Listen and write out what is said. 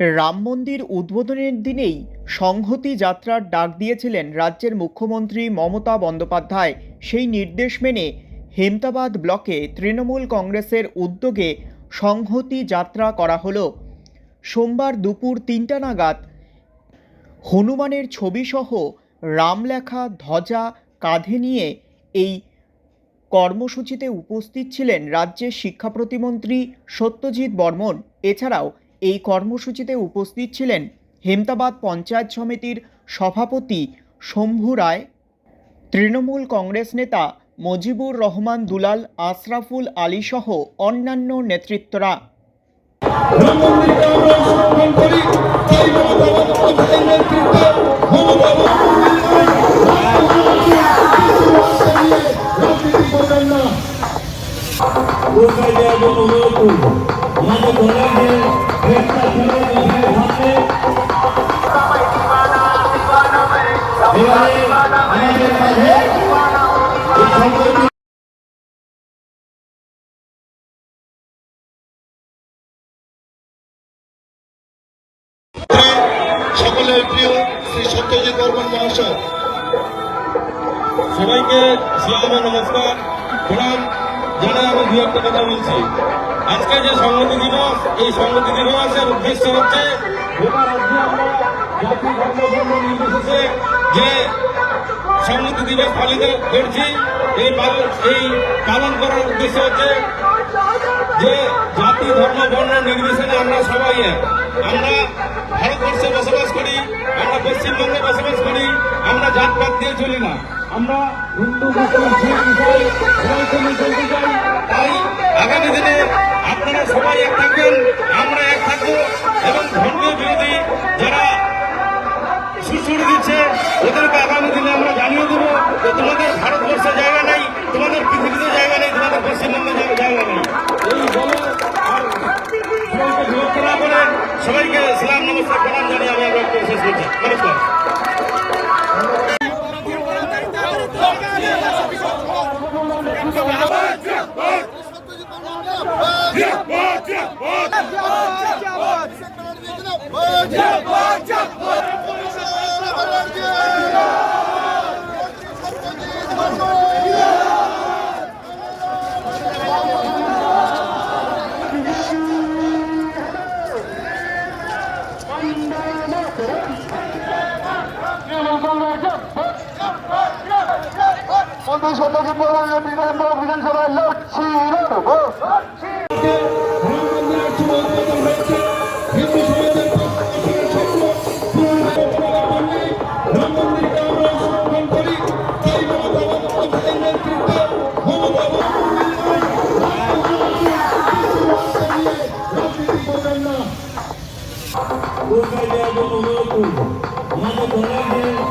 রাম মন্দির উদ্বোধনের দিনেই সংহতি যাত্রার ডাক দিয়েছিলেন রাজ্যের মুখ্যমন্ত্রী মমতা বন্দ্যোপাধ্যায়। সেই নির্দেশ মেনে হেমতাবাদ ব্লকে তৃণমূল কংগ্রেসের উদ্যোগে সংহতি যাত্রা করা হলো। সোমবার দুপুর তিনটা নাগাদ হনুমানের ছবিসহ রাম লেখা ধ্বজা, কাঁধে নিয়ে এই কর্মসূচিতে উপস্থিত ছিলেন রাজ্যের শিক্ষা প্রতিমন্ত্রী সত্যজিৎ বর্মন। এছাড়াও এই কর্মসূচিতে উপস্থিত ছিলেন হেমতাবাদ পঞ্চায়েত সমিতির সভাপতি শম্ভু রায়, তৃণমূল কংগ্রেস নেতা মজিবুর রহমান দুলাল, আশরাফুল আলী সহ অন্যান্য নেতৃত্বরা। আমাদের দলের যে একটা ছেলে মাথায় ভাবছে এবারে আমাদের মাঝে এই সংগঠন সকলের প্রিয় শ্রী সত্যজিৎ বর্মন মহাশয়। সবাইকে সালাম নমস্কার। প্রণাম, জানাই আমি দু একটা কথা বলছি। আজকে যে সংহতি দিবস, এই সংহতি দিবসের উদ্দেশ্য হচ্ছে যে সংহতি দিবস পালিত করছি, এই এই পালন করার উদ্দেশ্য হচ্ছে যে জাতি, ধর্ম, বর্ণ নির্বিশেষে আমরা সবাই এক। আমরা ভারতবর্ষে বসবাস করি, আমরা পশ্চিমবঙ্গে বসবাস করি, আমরা জাতপাত দিয়ে চলি না। আমরা হিন্দু, মুসলিম, শিখ চলতে তাই থাকবেন আমরা এক থাকব এবং ধর্মীয় বিরোধী যারা সুশুড়ি দিচ্ছে ওদেরকে আগামী দিনে আমরা জানিয়ে দেবো যে তোমাদের ভারতবর্ষে জায়গা নেই তোমাদের পৃথিবীতে জায়গা নেই তোমাদের পশ্চিমবঙ্গে জায়গা- নেই না করে সবাইকে ইসলাম নমস্কার প্রণাম জানিয়ে আমি আমার শেষ করছি নমস্কার বিধানসভা বিধানসভায় লড়ছি লড়বো কোথায় যাওয়ার জন্য অনুরোধ